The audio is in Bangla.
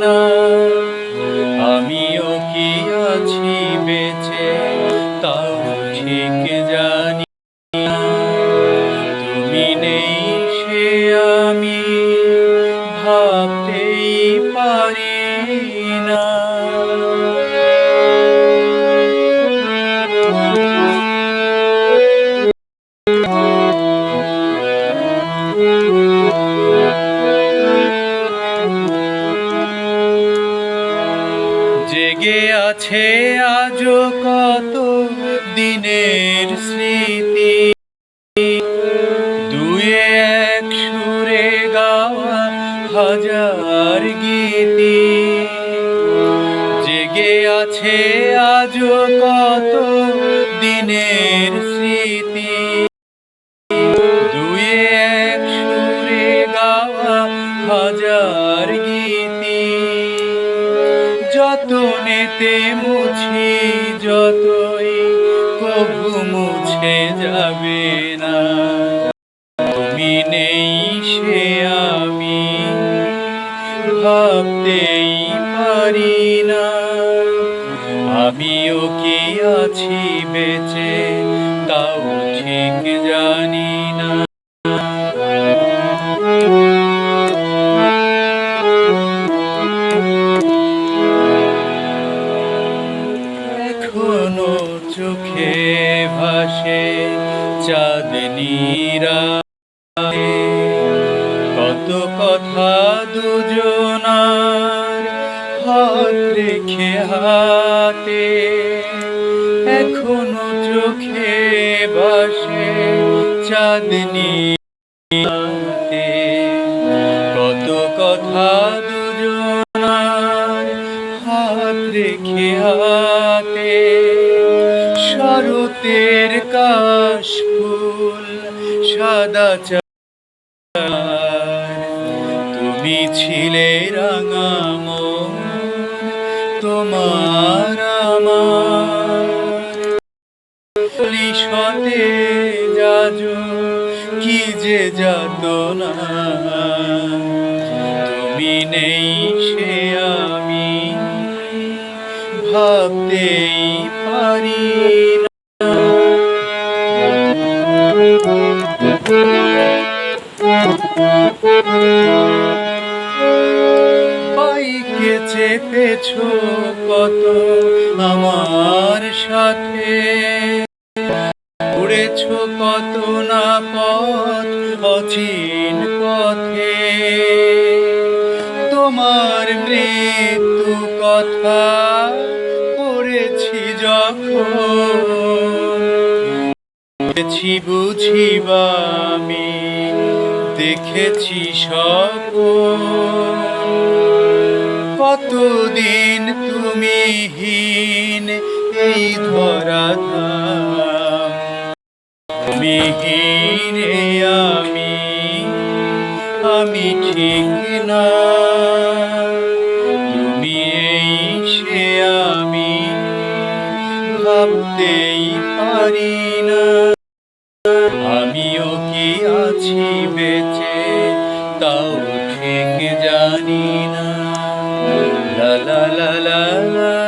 না। আমিও কি আছি বেঁচে জেগে আছে আজ কত দিনের স্মৃতি। দুয়ে এক সুরে গাওয়া হাজার গীতি। জেগে আছে আজ কত দিনের যতনেতে মুছি যতই, কবু মুছে যাবে না। তুমি নেই সে আমি, ভাবতেই পারি না। আমিও কি আছি বেঁচে, তাও ঠিক জানি না। ভাসে চাঁদনীরা কত কথা দুজনার হাত রেখে হাতে। এখনও চোখে ভাসে চাঁদনী। কত কথা দুজনার হাত রেখে হাতে। শরতের কাশ ফুল, সাদা তুমি ছিলে রাঙাম তোমার সতে যাজ, কি যে যাত না তুমি নেই সে আমি, ভাবতেই পারি। বাইকে চেপেছ কত আমার সাথে? উড়েছ কত না পথ, অচিন পথে? তোমার মৃত্যু কথা পড়েছি যখন দেখেছি, বুঝিবা আমি, দেখেছি সব কতদিন তুমি হীন এই ধরা তুমি হীন আমি আমি ঠিক না। তুমি এই সে আমি, ভাবতেই পারি না। ঠিক জানি না। লা লা লা লা